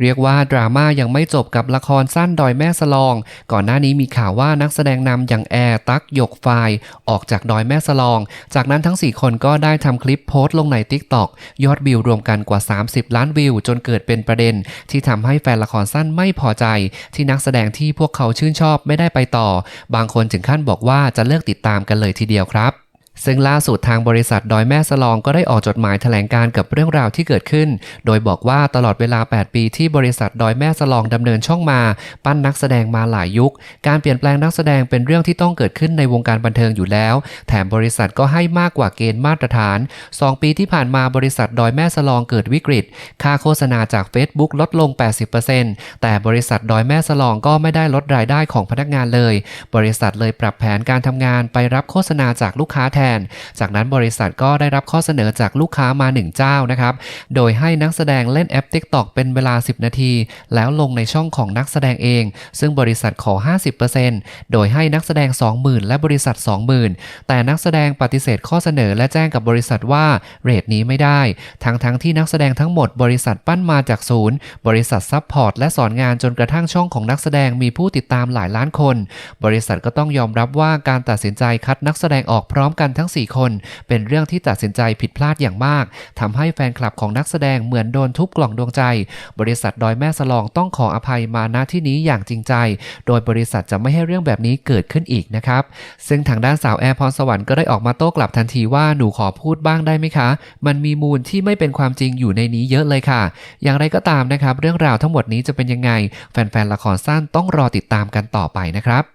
เรียกว่าดราม่ายังไม่จบกับละครสั้นดอยแม่สลอง ก่อนหน้านี้มีข่าวว่านักแสดงนำอย่างแอร์ตักหยกไฟล์ออกจากดอยแม่สลอง จากนั้นทั้ง 4 คนก็ได้ทำคลิปโพสต์ลงใน t ิ k t o k ยอดวิวรวมกันกว่า 30 ล้านวิว จนเกิดเป็นประเด็น ที่ทำให้แฟนละครสั้นไม่พอใจ ที่นักแสดงที่พวกเขาชื่นชอบไม่ได้ไปต่อ บางคนถึงขั้นบอกว่าจะเลิกติดตามกันเลยทีเดียวครับ ซึ่งล่าสุดทางบริษัทดอยแม่สลองก็ได้ออกจดหมายแถลงการกับเรื่องราวที่เกิดขึ้น โดยบอกว่าตลอดเวลา 8 ปีที่บริษัทดอยแม่สลองดำเนินช่องมา ปั้นนักแสดงมาหลายยุค การเปลี่ยนแปลงนักแสดงเป็นเรื่องที่ต้องเกิดขึ้นในวงการบันเทิงอยู่แล้ว แถมบริษัทก็ให้มากกว่าเกณฑ์มาตรฐาน 2 ปีที่ผ่านมาบริษัทดอยแม่สลองเกิดวิกฤต ค่าโฆษณาจาก Facebook ลดลง 80%แต่บริษัทดอยแม่สลองก็ไม่ได้ลดรายได้ของพนักงานเลย บริษัทเลยปรับแผนการทำงานไปรับโฆษณาจากลูกค้าแทน จากนั้นบริษัทก็ได้รับข้อเสนอจากลูกค้ามา 1 เจ้านะครับ โดยให้นักแสดงเล่นแอป TikTok เป็นเวลา 10 นาที แล้วลงในช่องของนักแสดงเอง ซึ่งบริษัทขอ 50%โดยให้นักแสดง 20,000 และบริษัท 20,000 แต่นักแสดงปฏิเสธข้อเสนอและแจ้งกับบริษัทว่าเรทนี้ไม่ได้ ทั้งทั้งๆที่นักแสดงทั้งหมดบริษัทปั้นมาจากศูนย์ บริษัทซัพพอร์ตและสอนงานจนกระทั่งช่องของนักแสดงมีผู้ติดตามหลายล้านคน บริษัทก็ต้องยอมรับว่าการตัดสินใจคัดนักแสดงออกพร้อมกันทั้ง 4 คน เป็นเรื่องที่ตัดสินใจผิดพลาดอย่างมากทำให้แฟนคลับของนักแสดงเหมือนโดนทุบกล่องดวงใจ บริษัทดอยแม่สลองต้องขออภัยมาณที่นี้อย่างจริงใจ โดยบริษัทจะไม่ให้เรื่องแบบนี้เกิดขึ้นอีกนะครับ ซึ่งทางด้านสาวแอร์พรสวรรค์ก็ได้ออกมาโต้กลับทันทีว่าหนูขอพูดบ้างได้ไหมคะ มันมีมูลที่ไม่เป็นความจริงอยู่ในนี้เยอะเลยค่ะ อย่างไรก็ตามนะครับ เรื่องราวทั้งหมดนี้จะเป็นยังไง แฟนๆละครสั้นต้องรอติดตามกันต่อไปนะครับ